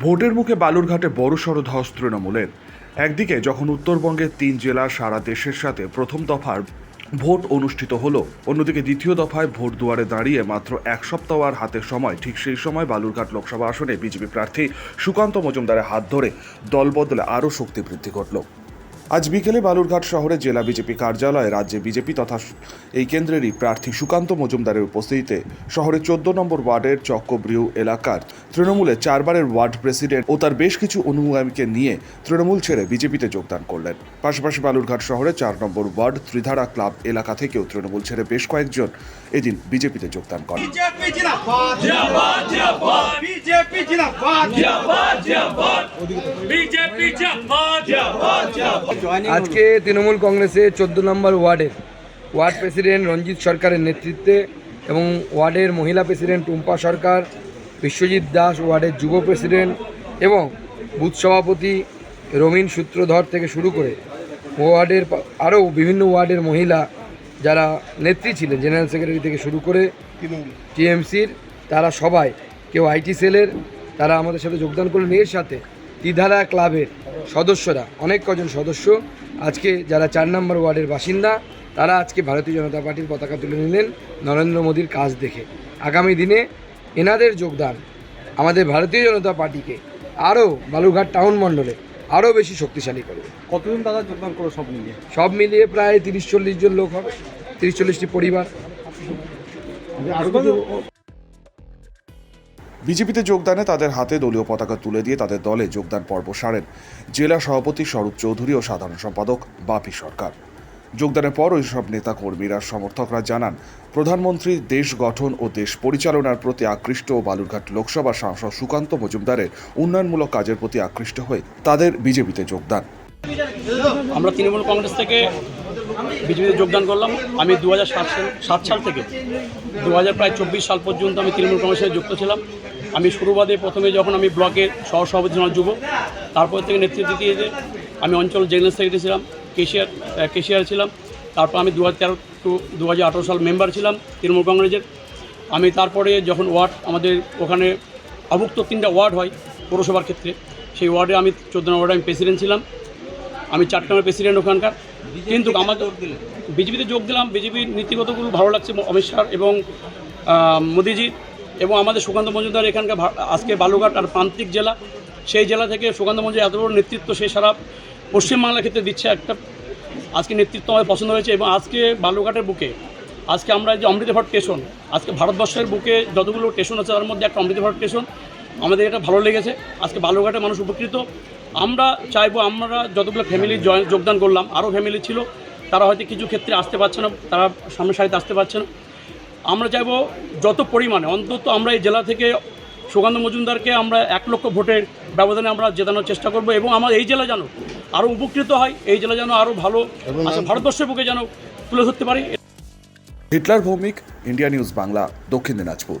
ভোটের মুখে বালুরঘাটে বড়সড় ধস তৃণমূলের। একদিকে যখন উত্তরবঙ্গের তিন জেলা সারা দেশের সাথে প্রথম দফার ভোট অনুষ্ঠিত হলো, অন্যদিকে দ্বিতীয় দফায় ভোট দুয়ারে দাঁড়িয়ে মাত্র এক সপ্তাহ আর হাতে সময়, ঠিক সেই সময় বালুরঘাট লোকসভা আসনে বিজেপি প্রার্থী সুকান্ত মজুমদারের হাত ধরে দল বদলে আরও শক্তি বৃদ্ধি ঘটল। আজ বিকেলে বালুরঘাট শহরে জেলা বিজেপি কার্যালয়ে রাজ্যে বিজেপি তথা এই কেন্দ্রেরই প্রার্থী সুকান্ত মজুমদারের উপস্থিতিতে শহরের চোদ্দ নম্বর ওয়ার্ডের চক্রব্রিউ এলাকার তৃণমূলে চারবারের ওয়ার্ড প্রেসিডেন্ট ও তার বেশ কিছু অনুগামীকে নিয়ে তৃণমূল ছেড়ে বিজেপিতে যোগদান করলেন। পাশাপাশি বালুরঘাট শহরে চার নম্বর ওয়ার্ড ত্রিধারা ক্লাব এলাকা থেকেও তৃণমূল ছেড়ে বেশ কয়েকজন এদিন বিজেপিতে যোগদান করেন। বিজেপি আজকে তৃণমূল কংগ্রেসের চোদ্দ নম্বর ওয়ার্ডের ওয়ার্ড প্রেসিডেন্ট রঞ্জিত সরকারের নেতৃত্বে এবং ওয়ার্ডের মহিলা প্রেসিডেন্ট টুম্পা সরকার, বিশ্বজিৎ দাস ওয়ার্ডের যুব প্রেসিডেন্ট এবং বুথ সভাপতি রমিন সূত্রধর থেকে শুরু করে ওয়ার্ডের আরও বিভিন্ন ওয়ার্ডের মহিলা যারা নেত্রী ছিলেন, জেনারেল সেক্রেটারি থেকে শুরু করে টিএমসির, তারা সবাই, কেউ আইটি সেলের, তারা আমাদের সাথে যোগদান করলেন এর সাথে দ্বিধারা ক্লাবের সদস্যরা অনেক কজন সদস্য। আজকে যারা চার নম্বর ওয়ার্ডের বাসিন্দা তারা আজকে ভারতীয় জনতা পার্টির পতাকা তুলে নিলেন নরেন্দ্র মোদীর কাজ দেখে। আগামী দিনে এনাদের যোগদান আমাদের ভারতীয় জনতা পার্টিকে আরও বালুরঘাট টাউন মণ্ডলে আরও বেশি শক্তিশালী করবে। কতজন দাদা যোগদান করো সব মিলিয়ে? সব মিলিয়ে প্রায় তিরিশ চল্লিশ জন লোক হবে তিরিশ চল্লিশটি পরিবার। বিজেপিতে যোগদানে তাদের হাতে দলীয় পতাকা তুলে দিয়ে তাদের দলে যোগদান পর্ব সারেন। জেলা সভাপতি স্বরূপ চৌধুরী ও সাধারণ সম্পাদক বাপি সরকার। যোগদানের পর ওইসব নেতা কর্মীরা সমর্থকরা জানান প্রধানমন্ত্রী দেশ গঠন ও দেশ পরিচালনার প্রতি আকৃষ্ট ও বালুরঘাট লোকসভা সাংসদ সুকান্ত মজুমদারের উন্নয়নমূলক কাজের প্রতি আকৃষ্ট হয়ে তাদের বিজেপিতে যোগদান। আমরা তৃণমূল কংগ্রেস থেকে বিজেপিতে যোগদান করলাম। আমি দু হাজার সাত সাল সাত সাল থেকে দু হাজার প্রায় চব্বিশ সাল পর্যন্ত আমি তৃণমূল কংগ্রেসের যুক্ত ছিলাম। আমি শুরুবাদে প্রথমে যখন আমি ব্লকের সহসভাপতি ছিলাম যুব, তারপর থেকে নেতৃত্ব দিয়ে আমি অঞ্চল জেনারেল সেক্রেটারি ছিলাম, কেশিয়ার কেশিয়ার ছিলাম। তারপর আমি দু হাজার তেরো টু দু হাজার আঠেরো সাল মেম্বার ছিলাম তৃণমূল কংগ্রেসের। আমি তারপরে যখন ওয়ার্ড আমাদের ওখানে অভুক্ত তিনটা ওয়ার্ড হয় পৌরসভার ক্ষেত্রে, সেই ওয়ার্ডে আমি চোদ্দ নম্বর ওয়ার্ডে আমি প্রেসিডেন্ট ছিলাম। আমি চার নম্বর প্রেসিডেন্ট ওখানকার কিন্তু আমাকে বিজেপিতে যোগ দিলাম বিজেপির নীতিগতগুলো ভালো লাগছে অমিত শাহ এবং মোদিজি এবং আমাদের সুকান্ত মজুমদার এখানকার আজকে বালুঘাট আর প্রান্তিক জেলা। সেই জেলা থেকে সুকান্ত মজুমদার এত বড় নেতৃত্ব সে সারা পশ্চিমবাংলার ক্ষেত্রে দিচ্ছে একটা আজকে নেতৃত্ব আমাদের পছন্দ হয়েছে এবং আজকে বালুঘাটের বুকে আজকে আমরা যে অমৃত ভারত স্টেশন আজকে ভারতবর্ষের বুকে যতগুলো স্টেশন আছে তার মধ্যে একটা অমৃত ভারত স্টেশন আমাদের এটা ভালো লেগেছে। আজকে বালুঘাটের মানুষ উপকৃত। আমরা চাইব আমরা যতগুলো ফ্যামিলি জয়েন যোগদান করলাম আরও ফ্যামিলি ছিল তারা হয়তো কিছু ক্ষেত্রে আসতে পারছে না তারা সামনের সারিতে আসতে পারছে না। আমরা চাইব যত পরিমাণে অন্তত আমরা এই জেলা থেকে সুগন্ধ মজুমদারকে আমরা এক লক্ষ ভোটের ব্যবধানে আমরা জেতানোর চেষ্টা করব এবং আমার এই জেলা যেন আরও উপকৃত হয় এই জেলা যেন আরও ভালো ভারতবর্ষের বুকে যেন তুলে ধরতে পারি। Hitler Bhowmik India news Bangla Dakshin Dinajpur.